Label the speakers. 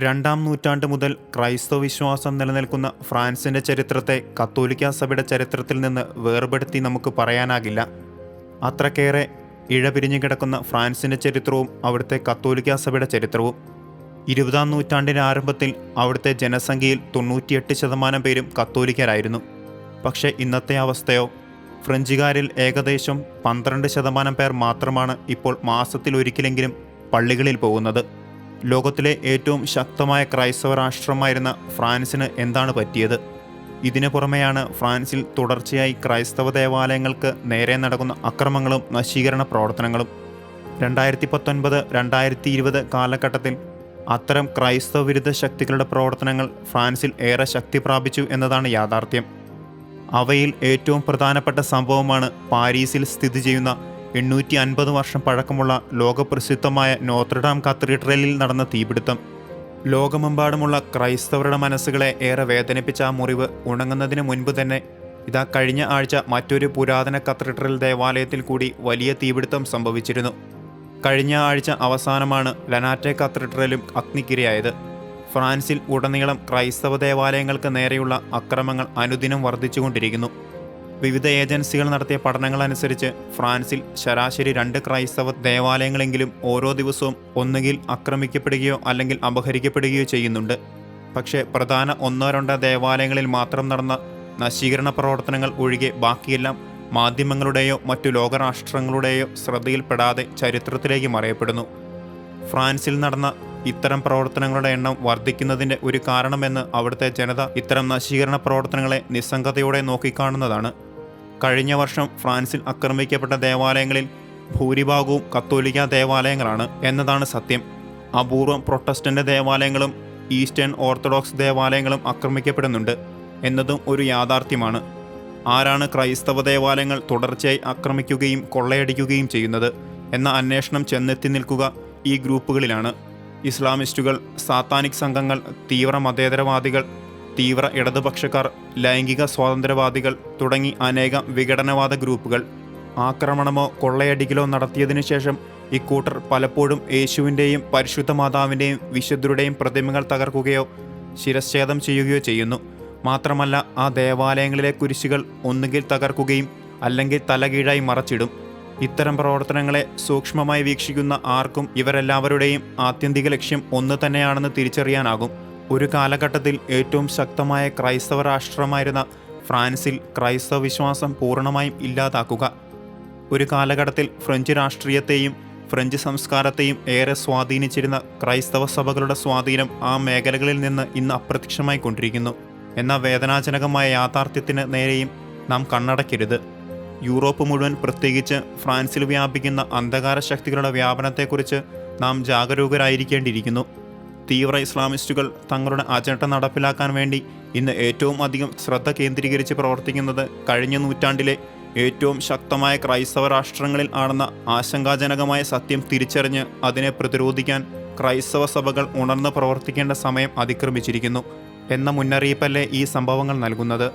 Speaker 1: രണ്ടാം നൂറ്റാണ്ട് മുതൽ ക്രൈസ്തവ വിശ്വാസം നിലനിൽക്കുന്ന ഫ്രാൻസിന്റെ ചരിത്രത്തെ കത്തോലിക്ക സഭയുടെ ചരിത്രത്തിൽ നിന്ന് വേർപെടുത്തി നമുക്ക് പറയാനാകില്ല. അത്രക്കേറെ ഇഴപിരിഞ്ഞു കിടക്കുന്ന ഫ്രാൻസിന്റെ ചരിത്രവും അവിടുത്തെ കത്തോലിക്ക സഭയുടെ ചരിത്രവും. ഇരുപതാം നൂറ്റാണ്ടിന്റെ ആരംഭത്തിൽ അവിടുത്തെ ജനസംഖ്യയിൽ തൊണ്ണൂറ്റിയെട്ട് ശതമാനം പേരും കത്തോലിക്കരായിരുന്നു. പക്ഷേ ഇന്നത്തെ അവസ്ഥയോ ഫ്രഞ്ചുകാരിൽ ഏകദേശം പന്ത്രണ്ട് ശതമാനം പേർ മാത്രമാണ് ഇപ്പോൾ മാസത്തിൽ ഒരിക്കലെങ്കിലും പള്ളികളിൽ പോകുന്നത്. ലോകത്തിലെ ഏറ്റവും ശക്തമായ ക്രൈസ്തവ രാഷ്ട്രമായിരുന്ന ഫ്രാൻസിന് എന്താണ് പറ്റിയത്? ഇതിനു പുറമെയാണ് ഫ്രാൻസിൽ തുടർച്ചയായി ക്രൈസ്തവ ദേവാലയങ്ങൾക്ക് നേരെ നടക്കുന്ന അക്രമങ്ങളും നശീകരണ പ്രവർത്തനങ്ങളും. രണ്ടായിരത്തി പത്തൊൻപത് രണ്ടായിരത്തി ഇരുപത് കാലഘട്ടത്തിൽ അത്തരം ക്രൈസ്തവ വിരുദ്ധ ശക്തികളുടെ പ്രവർത്തനങ്ങൾ ഫ്രാൻസിൽ ഏറെ ശക്തി പ്രാപിച്ചു എന്നതാണ് യാഥാർത്ഥ്യം. അവയിൽ ഏറ്റവും പ്രധാനപ്പെട്ട സംഭവമാണ് പാരീസിൽ സ്ഥിതി ചെയ്യുന്ന എണ്ണൂറ്റി അൻപത് വർഷം പഴക്കമുള്ള ലോകപ്രസിദ്ധമായ നോത്രഡാം കത്തീഡ്രലിൽ നടന്ന തീപിടുത്തം. ലോകമെമ്പാടുമുള്ള ക്രൈസ്തവരുടെ മനസ്സുകളെ ഏറെ വേദനിപ്പിച്ച ആ മുറിവ് ഉണങ്ങുന്നതിന് മുൻപ് തന്നെ ഇതാ കഴിഞ്ഞ ആഴ്ച മറ്റൊരു പുരാതന കത്തീഡ്രൽ ദേവാലയത്തിൽ കൂടി വലിയ തീപിടുത്തം സംഭവിച്ചിരുന്നു. കഴിഞ്ഞ ആഴ്ച അവസാനമാണ് ലനാറ്റെ കത്തീഡ്രലും അഗ്നിക്കിരയായത്. ഫ്രാൻസിൽ ഉടനീളം ക്രൈസ്തവ ദേവാലയങ്ങൾക്ക് നേരെയുള്ള അക്രമങ്ങൾ അനുദിനം വർദ്ധിച്ചുകൊണ്ടിരിക്കുന്നു. വിവിധ ഏജൻസികൾ നടത്തിയ പഠനങ്ങൾ അനുസരിച്ച് ഫ്രാൻസിൽ ശരാശരി രണ്ട് ക്രൈസ്തവ ദേവാലയങ്ങളെങ്കിലും ഓരോ ദിവസവും ഒന്നുകിൽ ആക്രമിക്കപ്പെടുകയോ അല്ലെങ്കിൽ അപഹരിക്കപ്പെടുകയോ ചെയ്യുന്നുണ്ട്. പക്ഷേ പ്രധാന ഒന്നോ രണ്ടോ ദേവാലയങ്ങളിൽ മാത്രം നടന്ന നശീകരണ പ്രവർത്തനങ്ങൾ ഒഴികെ ബാക്കിയെല്ലാം മാധ്യമങ്ങളുടെയോ മറ്റു ലോകരാഷ്ട്രങ്ങളുടെയോ ശ്രദ്ധയിൽപ്പെടാതെ ചരിത്രത്തിലേക്ക് മറയപ്പെടുന്നു. ഫ്രാൻസിൽ നടന്ന ഇത്തരം പ്രവർത്തനങ്ങളുടെ എണ്ണം വർദ്ധിക്കുന്നതിന്റെ ഒരു കാരണമെന്ന് അവിടുത്തെ ജനത ഇത്തരം നശീകരണ പ്രവർത്തനങ്ങളെ നിസ്സംഗതയോടെ നോക്കിക്കാണുന്നതാണ്. കഴിഞ്ഞ വർഷം ഫ്രാൻസിൽ ആക്രമിക്കപ്പെട്ട ദേവാലയങ്ങളിൽ ഭൂരിഭാഗവും കത്തോലിക്ക ദേവാലയങ്ങളാണ് എന്നതാണ് സത്യം. അപൂർവം പ്രൊട്ടസ്റ്റന്റ് ദേവാലയങ്ങളും ഈസ്റ്റേൺ ഓർത്തഡോക്സ് ദേവാലയങ്ങളും ആക്രമിക്കപ്പെടുന്നുണ്ട് എന്നതും ഒരു യാഥാർത്ഥ്യമാണ്. ആരാണ് ക്രൈസ്തവ ദേവാലയങ്ങൾ തുടർച്ചയായി ആക്രമിക്കുകയും കൊള്ളയടിക്കുകയും ചെയ്യുന്നത് എന്ന അന്വേഷണം ചെന്നെത്തി നിൽക്കുക ഈ ഗ്രൂപ്പുകളിലാണ്. ഇസ്ലാമിസ്റ്റുകൾ സാത്താനിക് സംഘങ്ങൾ തീവ്ര മതേതരവാദികൾ തീവ്ര ഇടതുപക്ഷക്കാർ ലൈംഗിക സ്വാതന്ത്ര്യവാദികൾ തുടങ്ങി അനേകം വിഘടനവാദ ഗ്രൂപ്പുകൾ ആക്രമണമോ കൊള്ളയടിക്കലോ നടത്തിയതിനു ശേഷം ഇക്കൂട്ടർ പലപ്പോഴും യേശുവിന്റെയും പരിശുദ്ധ മാതാവിന്റെയും വിശുദ്ധരുടെയും പ്രതിമകൾ തകർക്കുകയോ ശിരച്ഛേദം ചെയ്യുകയോ ചെയ്യുന്നു. മാത്രമല്ല ആ ദേവാലയങ്ങളിലെ കുരിശുകൾ ഒന്നുകിൽ തകർക്കുകയും അല്ലെങ്കിൽ തലകീഴായി മറച്ചിടും. ഇത്തരം പ്രവർത്തനങ്ങളെ സൂക്ഷ്മമായി വീക്ഷിക്കുന്ന ആർക്കും ഇവരെല്ലാവരുടെയും ആത്യന്തിക ലക്ഷ്യം ഒന്ന് തന്നെയാണെന്ന് തിരിച്ചറിയാനാകും. ഒരു കാലഘട്ടത്തിൽ ഏറ്റവും ശക്തമായ ക്രൈസ്തവ രാഷ്ട്രമായിരുന്ന ഫ്രാൻസിൽ ക്രൈസ്തവ വിശ്വാസം പൂർണമായും ഇല്ലാതാക്കുക. ഒരു കാലഘട്ടത്തിൽ ഫ്രഞ്ച് രാഷ്ട്രീയത്തെയും ഫ്രഞ്ച് സംസ്കാരത്തെയും ഏറെ സ്വാധീനിച്ചിരുന്ന ക്രൈസ്തവ സഭകളുടെ സ്വാധീനം ആ മേഖലകളിൽ നിന്ന് ഇന്ന് അപ്രത്യക്ഷമായി കൊണ്ടിരിക്കുന്നു. എന്ന വേദനാജനകമായ യാഥാർത്ഥ്യത്തിന് നേരെയും നാം കണ്ണടയ്ക്കരുത്. യൂറോപ്പ് മുഴുവൻ പ്രത്യേകിച്ച് ഫ്രാൻസിൽ വ്യാപിക്കുന്ന അന്ധകാര ശക്തികളുടെ വ്യാപനത്തെക്കുറിച്ച് നാം ജാഗരൂകരായിരിക്കേണ്ടിയിരിക്കുന്നു. തീവ്ര ഇസ്ലാമിസ്റ്റുകൾ തങ്ങളുടെ അജണ്ട നടപ്പിലാക്കാൻ വേണ്ടി ഇന്ന് ഏറ്റവും അധികം ശ്രദ്ധ കേന്ദ്രീകരിച്ച് പ്രവർത്തിക്കുന്നത് കഴിഞ്ഞ നൂറ്റാണ്ടിലെ ഏറ്റവും ശക്തമായ ക്രൈസ്തവ രാഷ്ട്രങ്ങളിൽ ആണെന്ന ആശങ്കാജനകമായ സത്യം തിരിച്ചറിഞ്ഞ് അതിനെ പ്രതിരോധിക്കാൻ ക്രൈസ്തവ സഭകൾ ഉണർന്ന് പ്രവർത്തിക്കേണ്ട സമയം അതിക്രമിച്ചിരിക്കുന്നു എന്ന മുന്നറിയിപ്പല്ലേ ഈ സംഭവങ്ങൾ നൽകുന്നത്?